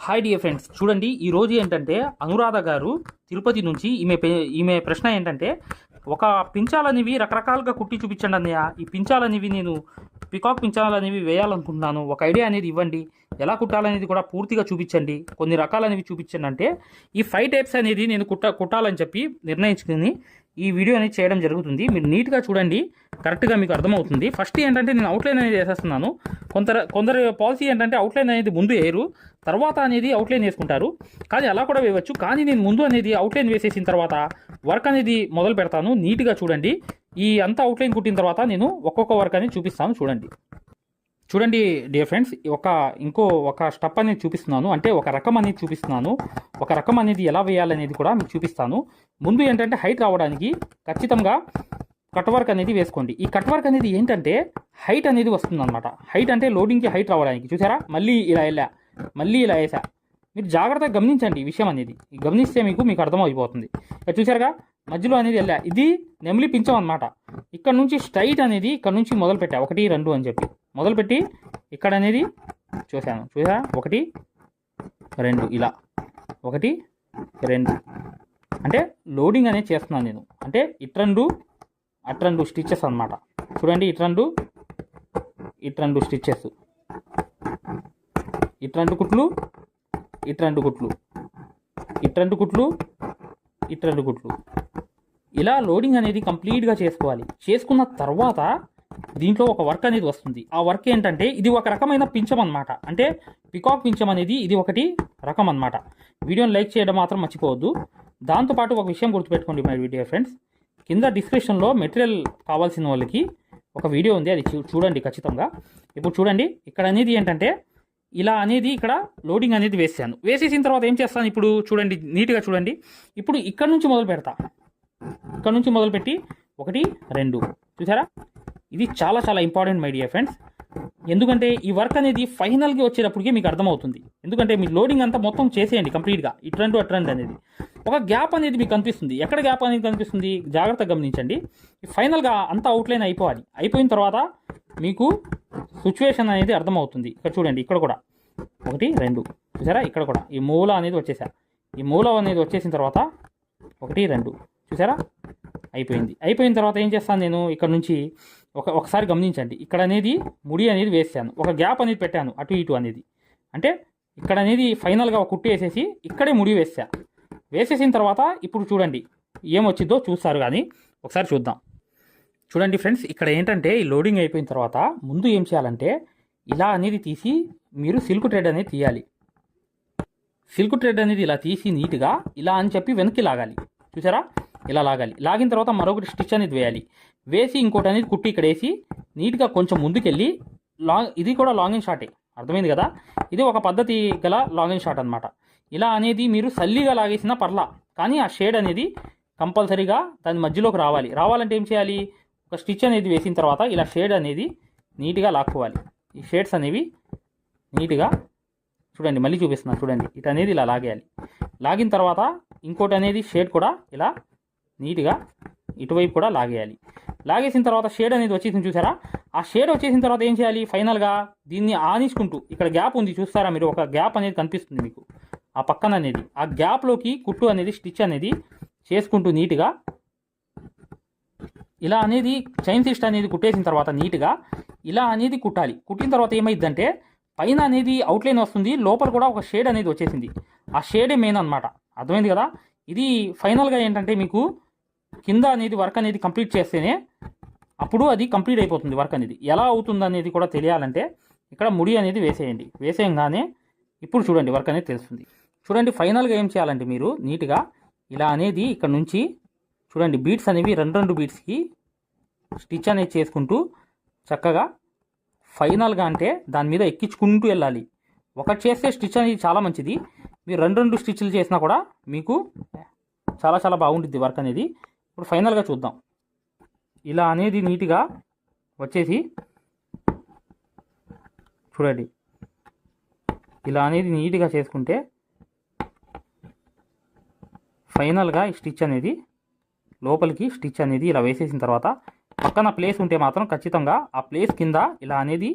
Hi dear friends చూడండి ఈ రోజు ఏంటంటే అనురాధ గారు తిరుపతి నుంచి ఈమె ఈమె ప్రశ్న ఏంటంటే ఒక పించాలనేవి రకరకాలుగా కుట్టి చూపించండి అన్నయ్య. ఈ పించాలనేవి నేను పికాక్ పించాలనేవి వేయాలనుకుంటున్నాను. ఒక ఐడియా అనేది ఇవ్వండి. ఎలా కుట్టాలనేది కూడా పూర్తిగా చూపించండి. కొన్ని రకాలనేవి చూపించండి అంటే ఈ ఫైవ్ టైప్స్ అనేది నేను కుట్ట కుట్టాలని చెప్పి నిర్ణయించుకుని ఈ వీడియో అనేది చేయడం జరుగుతుంది. మీరు నీట్గా చూడండి కరెక్ట్గా మీకు అర్థమవుతుంది. ఫస్ట్ ఏంటంటే నేను అవుట్లైన్ అనేది వేసేస్తున్నాను. కొందరు కొందరు పాలసీ ఏంటంటే అవుట్లైన్ అనేది ముందు వేయరు తర్వాత అనేది అవుట్లైన్ వేసుకుంటారు. కానీ అలా కూడా వేయవచ్చు. కానీ నేను ముందు అనేది అవుట్లైన్ వేసేసిన తర్వాత వర్క్ అనేది మొదలు పెడతాను. నీట్గా చూడండి. ఈ అంతా అవుట్లైన్ కుట్టిన తర్వాత నేను ఒక్కొక్క వర్క్ అనేది చూపిస్తాను. చూడండి. చూడండి డియర్ ఫ్రెండ్స్ ఒక ఇంకో ఒక స్టెప్ అనేది చూపిస్తున్నాను. అంటే ఒక రకం అనేది చూపిస్తున్నాను. ఒక రకం అనేది ఎలా వేయాలనేది కూడా మీకు చూపిస్తాను. ముందు ఏంటంటే హైట్ రావడానికి ఖచ్చితంగా కట్ వర్క్ అనేది వేసుకోండి. ఈ కట్ వర్క్ అనేది ఏంటంటే హైట్ అనేది వస్తుంది అనమాట హైట్ అంటే లోడింగ్కి హైట్ రావడానికి. చూసారా? మళ్ళీ ఇలా వెళ్ళా. మళ్ళీ ఇలా వేసా. మీరు జాగ్రత్తగా గమనించండి ఈ విషయం అనేది. గమనిస్తే మీకు మీకు అర్థమైపోతుంది. ఇక చూసారుగా? మధ్యలో అనేది వెళ్ళా. ఇది నెమిలి పించం అనమాట ఇక్కడ నుంచి స్ట్రైట్ అనేది ఇక్కడ నుంచి మొదలు పెట్టా ఒకటి రెండు అని చెప్పి. మొదలుపెట్టి ఇక్కడ అనేది చూశాను. చూసా ఒకటి రెండు ఇలా. ఒకటి రెండు. అంటే లోడింగ్ అనేది చేస్తున్నాను నేను. అంటే ఇట్రండు అట్రండు స్టిచ్చెస్ అనమాట చూడండి ఇట్రండు ఇట్రండు స్టిచ్చెస్ ఇట్రండు కుట్లు ఇట్రండు కుట్లు. ఇట్రండు కుట్లు ఇట్రండు కుట్లు. ఇలా లోడింగ్ అనేది కంప్లీట్గా చేసుకోవాలి. చేసుకున్న తర్వాత దీంట్లో ఒక వర్క్ అనేది వస్తుంది. ఆ వర్క్ ఏంటంటే ఇది ఒక రకమైన పించం అనమాట అంటే పికాక్ పించం అనేది ఇది ఒకటి రకం అనమాట వీడియోని లైక్ చేయడం మాత్రం మర్చిపోవద్దు. దాంతోపాటు ఒక విషయం గుర్తుపెట్టుకోండి మై వీడియో ఫ్రెండ్స్. కింద డిస్క్రిప్షన్లో మెటీరియల్ కావాల్సిన వాళ్ళకి ఒక వీడియో ఉంది. అది చూ- చూడండి ఖచ్చితంగా. ఇప్పుడు చూడండి ఇక్కడ అనేది ఏంటంటే ఇలా అనేది ఇక్కడ లోడింగ్ అనేది వేసాను. వేసేసిన తర్వాత ఏం చేస్తాను ఇప్పుడు చూడండి నీట్గా చూడండి. ఇప్పుడు ఇక్కడ నుంచి మొదలు పెడతా. ఇక్కడ నుంచి మొదలుపెట్టి ఒకటి రెండు. చూసారా? ఇది చాలా చాలా ఇంపార్టెంట్ మై డియర్ ఫ్రెండ్స్ ఎందుకంటే ఈ వర్క్ అనేది ఫైనల్కి వచ్చేటప్పటికి మీకు అర్థమవుతుంది. ఎందుకంటే మీ లోడింగ్ అంతా మొత్తం చేసేయండి కంప్లీట్గా ఇట్రండు అట్రండు అనేది. ఒక గ్యాప్ అనేది మీకు కనిపిస్తుంది. ఎక్కడ గ్యాప్ అనేది కనిపిస్తుంది? జాగ్రత్తగా గమనించండి. ఫైనల్గా అంతా అవుట్లైన్ అయిపోవాలి. అయిపోయిన తర్వాత మీకు సిచ్యువేషన్ అనేది అర్థమవుతుంది. ఇక్కడ చూడండి ఇక్కడ కూడా. ఒకటి రెండు. చూసారా? ఇక్కడ కూడా. ఈ మూల అనేది వచ్చేసా. ఈ మూల అనేది వచ్చేసిన తర్వాత ఒకటి రెండు. చూసారా? అయిపోయింది. అయిపోయిన తర్వాత ఏం చేస్తాను నేను? ఇక్కడ నుంచి ఒక ఒకసారి గమనించండి. ఇక్కడ అనేది ముడి అనేది వేసాను. ఒక గ్యాప్ అనేది పెట్టాను. అటు ఇటు అనేది. అంటే ఇక్కడ అనేది ఫైనల్గా ఒక కుట్టి వేసేసి ఇక్కడే ముడి వేసా. వేసేసిన తర్వాత ఇప్పుడు చూడండి. ఏమొచ్చిందో చూస్తారు కానీ ఒకసారి చూద్దాం. చూడండి ఫ్రెండ్స్ ఇక్కడ ఏంటంటే ఈ లోడింగ్ అయిపోయిన తర్వాత ముందు ఏం చేయాలంటే ఇలా అనేది తీసి మీరు సిల్క్ ట్రెడ్ అనేది తీయాలి. సిల్క్ ట్రెడ్ అనేది ఇలా తీసి నీట్గా ఇలా అని చెప్పి వెనక్కి లాగాలి. చూసారా? ఇలా లాగాలి. లాగిన తర్వాత మరొకటి స్టిచ్ అనేది వేయాలి. వేసి ఇంకోటి అనేది కుట్టి ఇక్కడ వేసి నీట్గా కొంచెం ముందుకెళ్ళి లాంగ్ ఇది కూడా లాంగ్ అండ్ షార్టే అర్థమైంది కదా? ఇది ఒక పద్ధతి గల లాంగ్ అండ్ షార్ట్ అనమాట ఇలా అనేది మీరు సల్లిగా లాగేసిన పర్లా కానీ ఆ షేడ్ అనేది కంపల్సరీగా దాని మధ్యలోకి రావాలి. రావాలంటే ఏం చేయాలి? ఒక స్టిచ్ అనేది వేసిన తర్వాత ఇలా షేడ్ అనేది నీట్గా లాక్కోవాలి. ఈ షేడ్స్ అనేవి నీట్గా చూడండి మళ్ళీ చూపిస్తున్నాను చూడండి. ఇటు అనేది ఇలా లాగేయాలి. లాగిన తర్వాత ఇంకోటి అనేది షేడ్ కూడా ఇలా నీట్గా ఇటువైపు కూడా లాగేయాలి. లాగేసిన తర్వాత షేడ్ అనేది వచ్చేసింది చూసారా? ఆ షేడ్ వచ్చేసిన తర్వాత ఏం చేయాలి? ఫైనల్గా దీన్ని ఆనించుకుంటూ ఇక్కడ గ్యాప్ ఉంది చూస్తారా మీరు? ఒక గ్యాప్ అనేది కనిపిస్తుంది మీకు. ఆ పక్కన అనేది ఆ గ్యాప్లోకి కుట్టు అనేది స్టిచ్ అనేది చేసుకుంటూ నీట్గా ఇలా అనేది చైన్ సిస్ట్ అనేది కుట్టేసిన తర్వాత నీట్గా ఇలా అనేది కుట్టాలి. కుట్టిన తర్వాత ఏమైందంటే పైన అనేది అవుట్లైన్ వస్తుంది లోపల కూడా ఒక షేడ్ అనేది వచ్చేసింది. ఆ షేడే మెయిన్ అనమాట అర్థమైంది కదా? ఇది ఫైనల్గా ఏంటంటే మీకు కింద అనేది వర్క్ అనేది కంప్లీట్ చేస్తేనే అప్పుడు అది కంప్లీట్ అయిపోతుంది వర్క్ అనేది. ఎలా అవుతుంది అనేది కూడా తెలియాలంటే ఇక్కడ ముడి అనేది వేసేయండి. వేసేయంగానే ఇప్పుడు చూడండి వర్క్ అనేది తెలుస్తుంది. చూడండి ఫైనల్గా ఏం చేయాలంటే మీరు నీట్గా ఇలా అనేది ఇక్కడ నుంచి చూడండి బీట్స్ అనేవి రెండు రెండు బీట్స్కి స్టిచ్ అనేది చేసుకుంటూ చక్కగా ఫైనల్గా అంటే దాని మీద ఎక్కించుకుంటూ వెళ్ళాలి. ఒకటి చేస్తే స్టిచ్ అనేది చాలా మంచిది. మీరు రెండు రెండు స్టిచ్లు చేసినా కూడా మీకు చాలా చాలా బాగుంటుంది వర్క్ అనేది. ఇప్పుడు ఫైనల్గా చూద్దాం. ఇలా అనేది నీట్గా వచ్చేసి చూడండి. ఇలా అనేది నీట్గా చేసుకుంటే ఫైనల్గా ఈ స్టిచ్ అనేది లోపలికి స్టిచ్ అనేది ఇలా వేసేసిన తర్వాత పక్కన ప్లేస్ ఉంటే మాత్రం ఖచ్చితంగా ఆ ప్లేస్ కింద ఇలా అనేది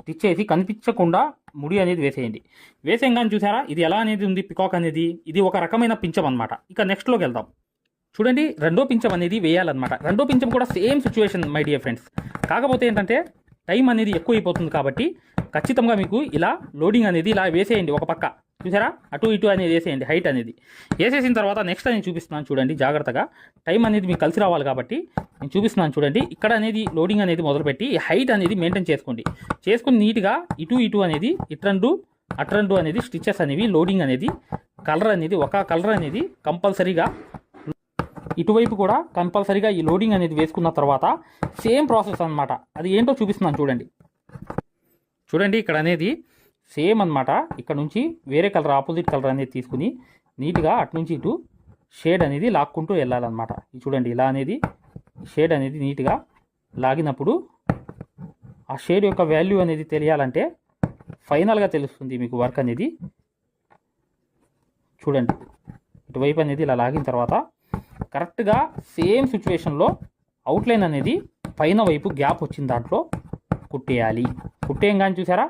స్టిచ్ చేసి కనిపించకుండా ముడి అనేది వేసేయండి. వేసేయంగానే చూసారా? ఇది ఎలా అనేది ఉంది? పికాక్ అనేది ఇది ఒక రకమైన పించం అనమాట ఇక నెక్స్ట్లోకి వెళ్దాం. చూడండి రెండో పించం అనేది వేయాలన్నమాట. రెండో పించం కూడా same situation my dear friends కాకపోతే ఏంటంటే టైం అనేది ఎక్కువ అయిపోతుంది కాబట్టి ఖచ్చితంగా మీకు ఇలా లోడింగ్ అనేది ఇలా వేసేయండి ఒక పక్క. చూసారా? అటు ఇటు అనేది వేసేయండి హైట్ అనేది. వేసేసిన తర్వాత నెక్స్ట్ నేను చూపిస్తున్నాను చూడండి జాగ్రత్తగా. టైం అనేది మీకు కలిసి రావాలి కాబట్టి నేను చూపిస్తున్నాను చూడండి. ఇక్కడ అనేది లోడింగ్ అనేది మొదలుపెట్టి హైట్ అనేది మెయింటైన్ చేసుకోండి. చేసుకుని నీట్గా ఇటు ఇటు అనేది ఇట్రండు అట్రండు అనేది స్టిచెస్ అనేవి లోడింగ్ అనేది కలర్ అనేది ఒక కలర్ అనేది కంపల్సరీగా ఇటువైపు కూడా కంపల్సరీగా ఈ లోడింగ్ అనేది వేసుకున్న తర్వాత సేమ్ ప్రాసెస్ అనమాట అది ఏంటో చూపిస్తున్నాను చూడండి. చూడండి ఇక్కడ అనేది సేమ్ అన్నమాట. ఇక్కడ నుంచి వేరే కలర్ ఆపోజిట్ కలర్ అనేది తీసుకుని నీట్గా అటు నుంచి ఇటు షేడ్ అనేది లాక్కుంటూ వెళ్ళాలన్నమాట. ఇది చూడండి ఇలా అనేది షేడ్ అనేది నీట్గా లాగినప్పుడు ఆ షేడ్ యొక్క వాల్యూ అనేది తెలియాలంటే ఫైనల్గా తెలుస్తుంది మీకు వర్క్ అనేది. చూడండి ఇటువైపు అనేది ఇలా లాగిన తర్వాత కరెక్ట్గా సేమ్ సిచ్యువేషన్లో అవుట్లైన్ అనేది పైన వైపు గ్యాప్ వచ్చిన దాంట్లో కుట్టేయాలి. కుట్టేయం కానీ చూసారా?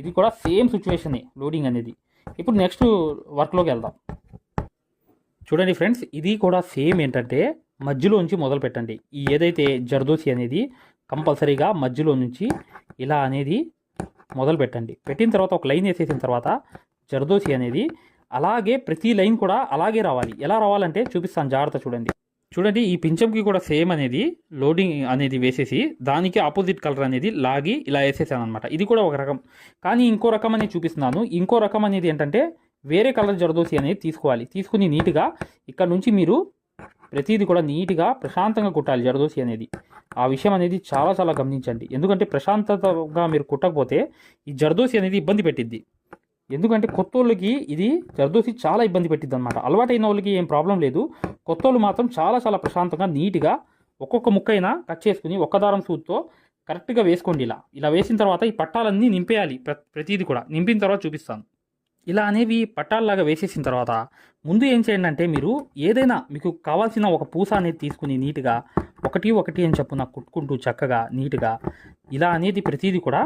ఇది కూడా సేమ్ సిచ్యువేషనే లోడింగ్ అనేది. ఇప్పుడు నెక్స్ట్ వర్క్లోకి వెళ్దాం. చూడండి ఫ్రెండ్స్ ఇది కూడా సేమ్ ఏంటంటే మధ్యలోంచి మొదలు పెట్టండి. ఈ ఏదైతే జర్దోసి అనేది కంపల్సరీగా మధ్యలో నుంచి ఇలా అనేది మొదలు పెట్టండి. పెట్టిన తర్వాత ఒక లైన్ వేసేసిన తర్వాత జర్దోసి అనేది అలాగే ప్రతి లైన్ కూడా అలాగే రావాలి. ఎలా రావాలంటే చూపిస్తాను. జాగ్రత్త చూడండి. చూడండి ఈ పింఛంకి కూడా సేమ్ అనేది లోడింగ్ అనేది వేసేసి దానికి ఆపోజిట్ కలర్ అనేది లాగి ఇలా వేసేసాను అనమాట ఇది కూడా ఒక రకం. కానీ ఇంకో రకం అనేది చూపిస్తున్నాను. ఇంకో రకం అనేది ఏంటంటే వేరే కలర్ జరదోసి అనేది తీసుకోవాలి. తీసుకుని నీట్గా ఇక్కడ నుంచి మీరు ప్రతిదీ కూడా నీట్గా ప్రశాంతంగా కుట్టాలి జరదోసి అనేది. ఆ విషయం అనేది చాలా చాలా గమనించండి. ఎందుకంటే ప్రశాంతతగా మీరు కుట్టకపోతే ఈ జరదోసి అనేది ఇబ్బంది పెట్టిద్ది. ఎందుకంటే కొత్త వాళ్ళకి ఇది జర్దోసి చాలా ఇబ్బంది పెట్టింది అనమాట అలవాటైన వాళ్ళకి ఏం ప్రాబ్లం లేదు. కొత్త వాళ్ళు మాత్రం చాలా చాలా ప్రశాంతంగా నీట్గా ఒక్కొక్క ముక్కైనా కట్ చేసుకుని ఒక్క దారం సూత్తో కరెక్ట్గా వేసుకోండి ఇలా. ఇలా వేసిన తర్వాత ఈ పట్టాలన్నీ నింపేయాలి. ప్ర ప్రతిదీ కూడా. నింపిన తర్వాత చూపిస్తాను. ఇలా అనేవి పట్టాల్లాగా వేసేసిన తర్వాత ముందు ఏం చేయండి అంటే మీరు ఏదైనా మీకు కావాల్సిన ఒక పూస అనేది తీసుకుని నీట్గా ఒకటి ఒకటి అని చెప్పున కుట్టుకుంటూ చక్కగా నీట్గా ఇలా అనేది ప్రతిదీ కూడా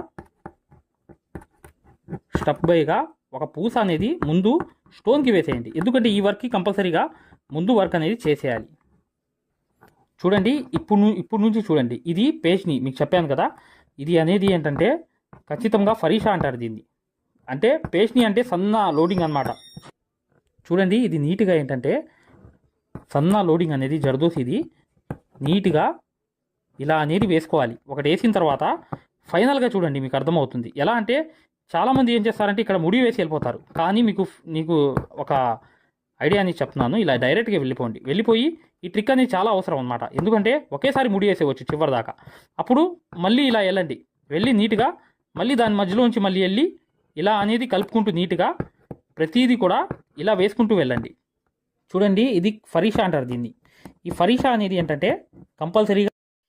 స్టెప్ బైగా ఒక పూస అనేది ముందు స్టోన్కి వేసేయండి. ఎందుకంటే ఈ వర్క్కి కంపల్సరీగా ముందు వర్క్ అనేది చేసేయాలి. చూడండి ఇప్పుడు ఇప్పుడు నుంచి చూడండి. ఇది పేజ్ని మీకు చెప్పాను కదా. ఇది అనేది ఏంటంటే ఖచ్చితంగా ఫరీషా అంటారు దీన్ని. అంటే పేజ్ని అంటే సన్న లోడింగ్ అన్నమాట. చూడండి ఇది నీట్గా ఏంటంటే సన్న లోడింగ్ అనేది జరదోసి ఇది నీట్గా ఇలా అనేది వేసుకోవాలి. ఒకటి వేసిన తర్వాత ఫైనల్గా చూడండి మీకు అర్థమవుతుంది. ఎలా అంటే చాలామంది ఏం చేస్తారంటే ఇక్కడ ముడి వేసి వెళ్ళిపోతారు. కానీ మీకు నీకు ఒక ఐడియా అని చెప్తున్నాను. ఇలా డైరెక్ట్గా వెళ్ళిపోండి. వెళ్ళిపోయి ఈ ట్రిక్ అనేది చాలా అవసరం అనమాట ఎందుకంటే ఒకేసారి ముడి వేసేవచ్చు చివరి దాకా. అప్పుడు మళ్ళీ ఇలా వెళ్ళండి. వెళ్ళి నీట్గా మళ్ళీ దాని మధ్యలోంచి మళ్ళీ వెళ్ళి ఇలా అనేది కలుపుకుంటూ నీట్గా ప్రతిదీ కూడా ఇలా వేసుకుంటూ వెళ్ళండి. చూడండి ఇది ఫరీషా అంటారు దీన్ని. ఈ ఫరీషా అనేది ఏంటంటే కంపల్సరీగా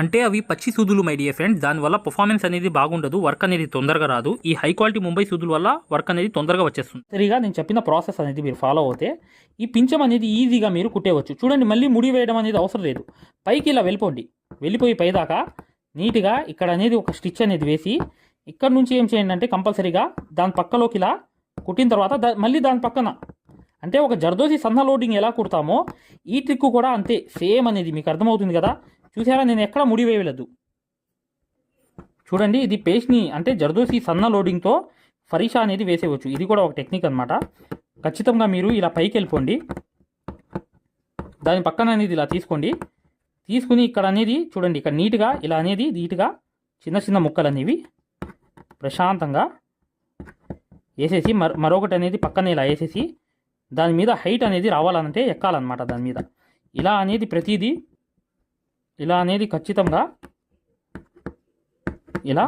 అంటే అవి పచ్చి సూదులు మై డియర్ ఫ్రెండ్ దానివల్ల పర్ఫార్మెన్స్ అనేది బాగుండదు వర్క్ అనేది తొందరగా రాదు. ఈ హై క్వాలిటీ ముంబై సూదుల వల్ల వర్క్ అనేది తొందరగా వచ్చేస్తుంది. సరిగా నేను చెప్పిన ప్రాసెస్ అనేది మీరు ఫాలో అవుతే ఈ పించం అనేది ఈజీగా మీరు కుట్టేవచ్చు. చూడండి మళ్ళీ ముడి వేయడం అనేది అవసరం లేదు. పైకి ఇలా వెళ్ళిపోండి. వెళ్ళిపోయి పైదాకా నీట్గా ఇక్కడ అనేది ఒక స్టిచ్ అనేది వేసి ఇక్కడ నుంచి ఏం చేయండి అంటే కంపల్సరీగా దాని పక్కలోకి ఇలా కుట్టిన తర్వాత దా మళ్ళీ దాని పక్కన. అంటే ఒక జర్దోసి సన్న లోడింగ్ ఎలా కుడతామో ఈ ట్రిక్ కూడా అంతే. సేమ్ అనేది మీకు అర్థమవుతుంది కదా? చూసారా నేను ఎక్కడ ముడి వేయలేదు. చూడండి ఇది పేస్ట్ని అంటే జర్దోసి సన్న లోడింగ్తో ఫరీషా అనేది వేసేయవచ్చు. ఇది కూడా ఒక టెక్నిక్ అనమాట ఖచ్చితంగా మీరు ఇలా పైకి వెళ్ళిపోండి. దాని పక్కన అనేది ఇలా తీసుకోండి. తీసుకుని ఇక్కడ అనేది చూడండి ఇక్కడ నీట్గా ఇలా అనేది నీట్గా చిన్న చిన్న ముక్కలు అనేవి ప్రశాంతంగా వేసేసి మర మరొకటి అనేది పక్కన ఇలా వేసేసి దాని మీద హైట్ అనేది రావాలంటే ఎక్కాలన్నమాట దాని మీద. ఇలా అనేది ప్రతిదీ ఇలా అనేది ఖచ్చితంగా ఇలా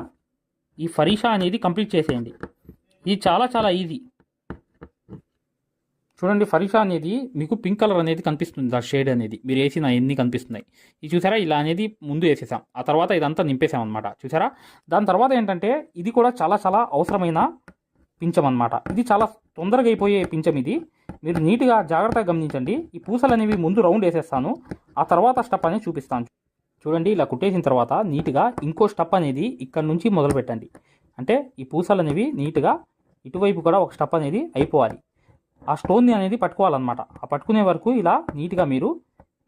ఈ ఫరీషా అనేది కంప్లీట్ చేసేయండి. ఇది చాలా చాలా ఈజీ. చూడండి ఫరీషా అనేది మీకు పింక్ కలర్ అనేది కనిపిస్తుంది ఆ షేడ్ అనేది. మీరు వేసిన ఎన్ని కనిపిస్తున్నాయి. ఇది చూసారా? ఇలా అనేది ముందు వేసేసాం. ఆ తర్వాత ఇదంతా నింపేసాం అనమాట చూసారా? దాని తర్వాత ఏంటంటే ఇది కూడా చాలా చాలా అవసరమైన పించం అనమాట ఇది చాలా తొందరగా అయిపోయే పించం ఇది. మీరు నీట్గా జాగ్రత్తగా గమనించండి. ఈ పూసలు అనేవి ముందు రౌండ్ వేసేస్తాను. ఆ తర్వాత స్టప్ అనేది చూపిస్తాను. చూడండి ఇలా కుట్టేసిన తర్వాత నీట్గా ఇంకో స్టప్ అనేది ఇక్కడ నుంచి మొదలు పెట్టండి అంటే ఈ పూసలు అనేవి నీట్గా ఇటువైపు కూడా ఒక స్టప్ అనేది అయిపోవాలి. ఆ స్టోన్ని అనేది పట్టుకోవాలన్నమాట. ఆ పట్టుకునే వరకు ఇలా నీట్గా మీరు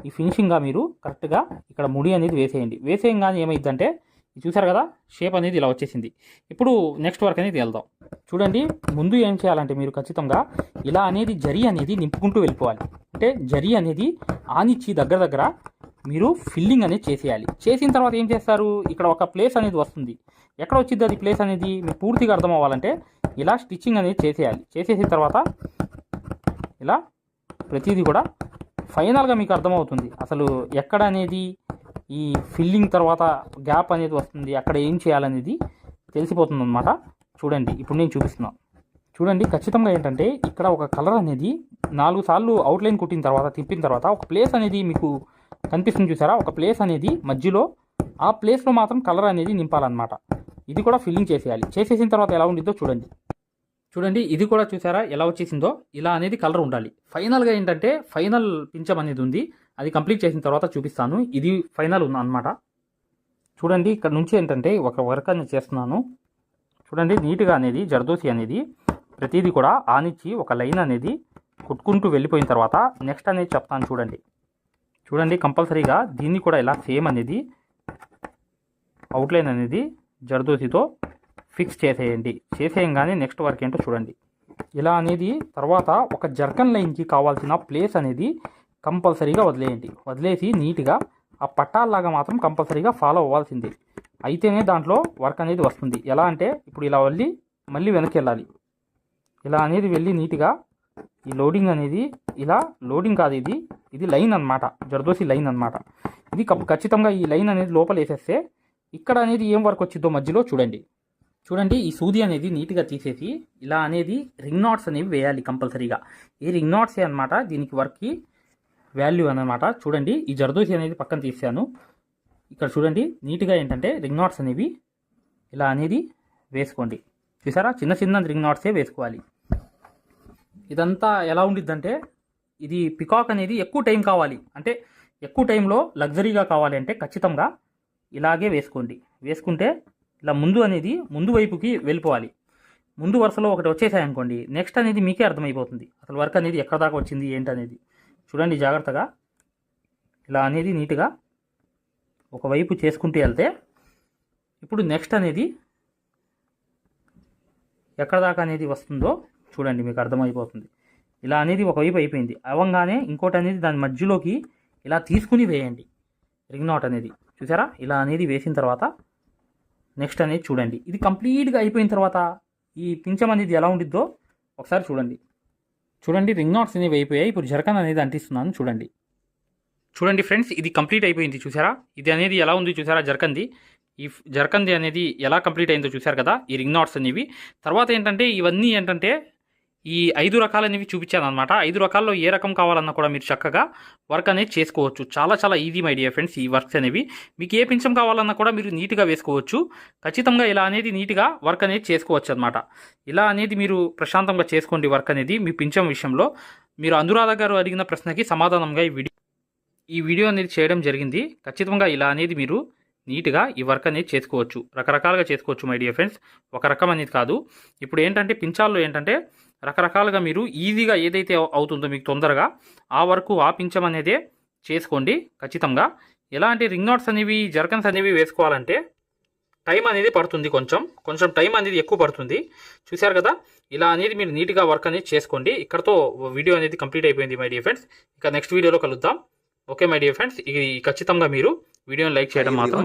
ఈ ఫినిషింగ్గా మీరు కరెక్ట్గా ఇక్కడ ముడి అనేది వేసేయండి. వేసేయంగానే ఏమైందంటే చూసారు కదా? షేప్ అనేది ఇలా వచ్చేసింది. ఇప్పుడు నెక్స్ట్ వర్క్ అనేది వెళ్దాం. చూడండి ముందు ఏం చేయాలంటే మీరు ఖచ్చితంగా ఇలా అనేది జరి అనేది నింపుకుంటూ వెళ్ళిపోవాలి. అంటే జరి అనేది ఆనిచ్చి దగ్గర దగ్గర మీరు ఫిల్లింగ్ అనేది చేసేయాలి. చేసిన తర్వాత ఏం చేస్తారు? ఇక్కడ ఒక ప్లేస్ అనేది వస్తుంది. ఎక్కడ వచ్చింది అది ప్లేస్ అనేది? మీకు పూర్తిగా అర్థం అవ్వాలంటే ఇలా స్టిచ్చింగ్ అనేది చేసేయాలి. చేసేసిన తర్వాత ఇలా ప్రతిదీ కూడా ఫైనల్గా మీకు అర్థమవుతుంది అసలు ఎక్కడ అనేది ఈ ఫిల్లింగ్ తర్వాత గ్యాప్ అనేది వస్తుంది. అక్కడ ఏం చేయాలనేది తెలిసిపోతుంది అనమాట చూడండి ఇప్పుడు నేను చూపిస్తున్నాను చూడండి ఖచ్చితంగా ఏంటంటే ఇక్కడ ఒక కలర్ అనేది నాలుగు సార్లు అవుట్లైన్ కుట్టిన తర్వాత తిప్పిన తర్వాత ఒక ప్లేస్ అనేది మీకు కనిపిస్తుంది చూసారా? ఒక ప్లేస్ అనేది మధ్యలో ఆ ప్లేస్లో మాత్రం కలర్ అనేది నింపాలన్నమాట. ఇది కూడా ఫిల్లింగ్ చేసేయాలి. చేసేసిన తర్వాత ఎలా ఉండిద్దో చూడండి. చూడండి ఇది కూడా చూసారా ఎలా వచ్చేసిందో? ఇలా అనేది కలర్ ఉండాలి. ఫైనల్గా ఏంటంటే ఫైనల్ పించం అనేది ఉంది. అది కంప్లీట్ చేసిన తర్వాత చూపిస్తాను. ఇది ఫైనల్ ఉంది అనమాట చూడండి ఇక్కడ నుంచి ఏంటంటే ఒక వర్క్ అనేది చేస్తున్నాను. చూడండి నీట్గా అనేది జర్దోసి అనేది ప్రతిదీ కూడా ఆనిచ్చి ఒక లైన్ అనేది కుట్టుకుంటూ వెళ్ళిపోయిన తర్వాత నెక్స్ట్ అనేది చెప్తాను చూడండి. చూడండి కంపల్సరీగా దీన్ని కూడా ఇలా సేమ్ అనేది అవుట్లైన్ అనేది జర్దోసితో ఫిక్స్ చేసేయండి. చేసేయంగానే నెక్స్ట్ వర్క్ ఏంటో చూడండి. ఇలా అనేది తర్వాత ఒక జర్కన్ లైన్కి కావాల్సిన ప్లేస్ అనేది కంపల్సరీగా వదిలేయండి. వదిలేసి నీట్గా ఆ పట్టాల్లాగా మాత్రం కంపల్సరీగా ఫాలో అవ్వాల్సిందే. అయితేనే దాంట్లో వర్క్ అనేది వస్తుంది. ఎలా అంటే ఇప్పుడు ఇలా వెళ్ళి మళ్ళీ వెనక్కి వెళ్ళాలి ఇలా అనేది వెళ్ళి నీట్గా ఈ లోడింగ్ అనేది ఇలా లోడింగ్ కాదు ఇది. ఇది లైన్ అన్నమాట. జర్దోసి లైన్ అన్నమాట. ఇది కప్- ఖచ్చితంగా ఈ లైన్ అనేది లోపల వేసేస్తే ఇక్కడ అనేది ఏం వర్క్ వచ్చిందో మధ్యలో చూడండి. చూడండి ఈ సూది అనేది నీట్గా తీసేసి ఇలా అనేది రింగ్ నాట్స్ అనేవి వేయాలి కంపల్సరీగా. ఈ రింగ్ నాట్సే అనమాట దీనికి వర్క్కి వాల్యూ అనమాట చూడండి ఈ జర్దోసి అనేది పక్కన తీసాను ఇక్కడ చూడండి నీట్గా ఏంటంటే రింగ్ నాట్స్ అనేవి ఇలా అనేది వేసుకోండి. చూసారా? చిన్న చిన్న రింగ్ నాట్సే వేసుకోవాలి. ఇదంతా ఎలా ఉండిద్దంటే ఇది పికాక్ అనేది ఎక్కువ టైం కావాలి. అంటే ఎక్కువ టైంలో లగ్జరీగా కావాలి అంటే ఖచ్చితంగా ఇలాగే వేసుకోండి. వేసుకుంటే ఇలా ముందు అనేది ముందు వైపుకి వెళ్ళిపోవాలి. ముందు వరుసలో ఒకటి వచ్చేసాయనుకోండి నెక్స్ట్ అనేది మీకే అర్థమైపోతుంది. అసలు వర్క్ అనేది ఎక్కడ దాకా వచ్చింది ఏంటనేది. చూడండి జాగ్రత్తగా. ఇలా అనేది నీట్గా ఒకవైపు చేసుకుంటూ వెళ్తే ఇప్పుడు నెక్స్ట్ అనేది ఎక్కడ దాకా అనేది వస్తుందో చూడండి మీకు అర్థమైపోతుంది. ఇలా అనేది ఒకవైపు అయిపోయింది. అవంగానే ఇంకోటి అనేది దాని మధ్యలోకి ఇలా తీసుకుని వేయండి. రింగ్ నాట్ అనేది. చూసారా? ఇలా అనేది వేసిన తర్వాత నెక్స్ట్ అనేది చూడండి. ఇది కంప్లీట్గా అయిపోయిన తర్వాత ఈ పించం అనేది ఎలా ఉండిద్దో ఒకసారి చూడండి. చూడండి రింగ్ నాట్స్ అనేవి అయిపోయాయి. ఇప్పుడు జరకన్ అనేది అంటిస్తున్నాను చూడండి. చూడండి ఫ్రెండ్స్ ఇది కంప్లీట్ అయిపోయింది చూసారా? ఇది అనేది ఎలా ఉంది చూసారా జరకంది? ఈ జరకంది అనేది ఎలా కంప్లీట్ అయిందో చూసారు కదా ఈ రింగ్ నాట్స్ అనేవి. తర్వాత ఏంటంటే ఇవన్నీ ఏంటంటే ఈ ఐదు రకాలనేవి చూపించాను అనమాట ఐదు రకాల్లో ఏ రకం కావాలన్నా కూడా మీరు చక్కగా వర్క్ అనేది చేసుకోవచ్చు. చాలా చాలా ఈజీ మై డియర్ ఫ్రెండ్స్ ఈ వర్క్స్ అనేవి. మీకు ఏ పింఛం కావాలన్నా కూడా మీరు నీట్గా వేసుకోవచ్చు. ఖచ్చితంగా ఇలా అనేది నీట్గా వర్క్ అనేది చేసుకోవచ్చు అనమాట ఇలా అనేది మీరు ప్రశాంతంగా చేసుకోండి వర్క్ అనేది మీ పింఛం విషయంలో. మీరు అనురాధ గారు అడిగిన ప్రశ్నకి సమాధానంగా ఈ వీడియో ఈ వీడియో అనేది చేయడం జరిగింది. ఖచ్చితంగా ఇలా అనేది మీరు నీట్గా ఈ వర్క్ అనేది చేసుకోవచ్చు. రకరకాలుగా చేసుకోవచ్చు మై డియర్ ఫ్రెండ్స్ ఒక రకం అనేది కాదు. ఇప్పుడు ఏంటంటే పింఛాల్లో ఏంటంటే రకరకాలుగా మీరు ఈజీగా ఏదైతే అవు- అవుతుందో మీకు తొందరగా ఆ వరకు ఆ పించం అనేదే చేసుకోండి ఖచ్చితంగా. ఎలాంటి రింగ్ నాట్స్ అనేవి జర్కన్స్ అనేవి వేసుకోవాలంటే టైం అనేది పడుతుంది కొంచెం. కొంచెం టైం అనేది ఎక్కువ పడుతుంది. చూశారు కదా? ఇలా అనేది మీరు నీట్గా వర్క్ అనేది చేసుకోండి. ఇక్కడతో వీడియో అనేది కంప్లీట్ అయిపోయింది మై డియర్ ఫ్రెండ్స్. ఇక నెక్స్ట్ వీడియోలో కలుద్దాం. Okay my dear friends. ఇది ఖచ్చితంగా మీరు వీడియోని లైక్ చేయడం మాత్రం